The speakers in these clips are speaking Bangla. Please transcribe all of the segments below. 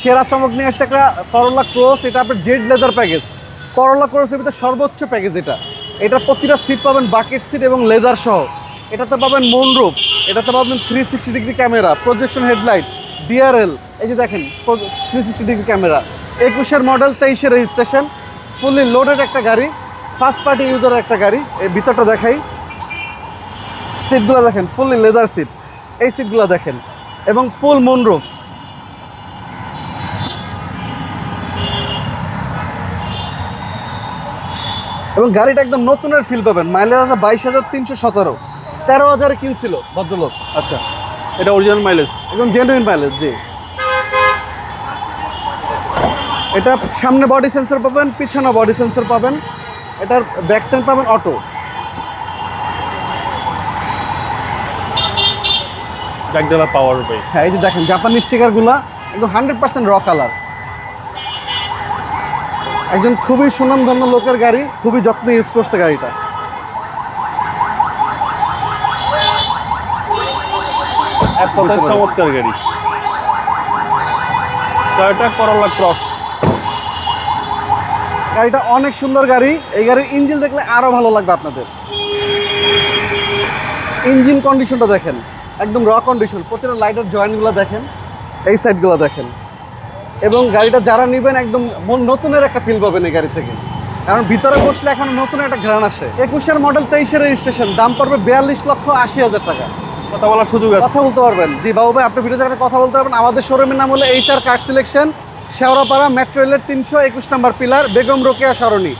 সেরা চমক নিয়ে আসছে একটা করলা ক্রস এটা আপনার জেড লেদার প্যাকেজ করলা ক্রসের ভিতরে সর্বোচ্চ প্যাকেজ এটা। এটা প্রতিটা সিট পাবেন বাকেট সিট এবং লেদার সহ। এটাতে পাবেন মনরূপ এটাতে পাবেন three sixty degree camera projection headlight DRL এই যে দেখেন থ্রি সিক্সটি ডিগ্রি ক্যামেরা একুশের মডেল তেইশের রেজিস্ট্রেশন ফুললি লোডেড একটা গাড়ি। ফার্স্ট পার্টি ইউজারের একটা গাড়ি। এই ভিতরটা দেখাই। সিটগুলো দেখেন ফুললি লেদার সিট এই সিটগুলো দেখেন। এবং ফুল মুনরুফ এবং গাড়িটা একদম নতুনের ফিল পাবেন। মাইলেজ আছে বাইশ হাজার তিনশো সতেরো। তেরো হাজারে কিনছিল ভদ্রলোক। আচ্ছা এটা অরিজিনাল মাইলেজ একদম জেনুইন মাইলেজ জি। এটা সামনে বডি সেন্সর পাবেন পিছনে বডি সেন্সর পাবেন। এটার ব্যাক টেন পাবেন অটো পাওয়ার হ্যাঁ এই যে দেখেন জাপানি স্টিকারগুলো একদম হান্ড্রেড পার্সেন্ট র কালার একজন খুবই সুনামধন্য লোকের গাড়ি খুবই যত্ন ইউজ করছে গাড়িটা। এক কথায় চমৎকার গাড়ি। টয়োটা করলা ক্রস গাড়িটা অনেক সুন্দর গাড়ি এই গাড়ির ইঞ্জিন দেখলে আরও ভালো লাগবে আপনাদের। ইঞ্জিন কন্ডিশনটা দেখেন একদম র কন্ডিশন প্রতিটা লাইটের জয়েন্টগুলো দেখেন এই সাইডগুলো দেখেন। এবং গাড়িটা যারা নেবেন একদম মন নতুনের একটা ফিল পাবেন এই গাড়ি থেকে। কারণ ভিতরে বসলে এখন নতুন একটা ঘ্রাণ আসে। একুশের মডেল তেইশের রেজিস্ট্রেশন দাম পড়বে বিয়াল্লিশ লক্ষ আশি হাজার টাকা। কথা বলার সুযোগ আছে। কথা বলতে পারবেন। জি বাবু ভাই আপনি ভিডিওতে একটা কথা বলতে পারবেন। আমাদের শোরুমের নাম হলো H R car selection Shewrapara metro রেলের তিনশো একুশ নম্বর পিলার বেগম রোকেয়া সরণি।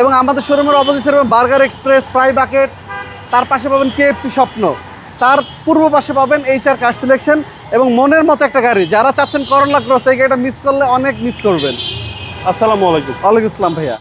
এবং আমাদের শোরুমের অপোজিটে পাবেন বার্গার এক্সপ্রেস ফ্রাই বাকেট তার পাশে পাবেন কেএফসি স্বপ্ন। তার পূর্ব পাশে পাবেন এইচ আর কার সিলেকশন এবং মনের মতো একটা গাড়ি। যারা চাচ্ছেন করোনা ক্রস এই গাড়িটা মিস করলে অনেক মিস করবেন। আসসালামু আলাইকুম। ওয়ালাইকুম আসসালাম ভাইয়া।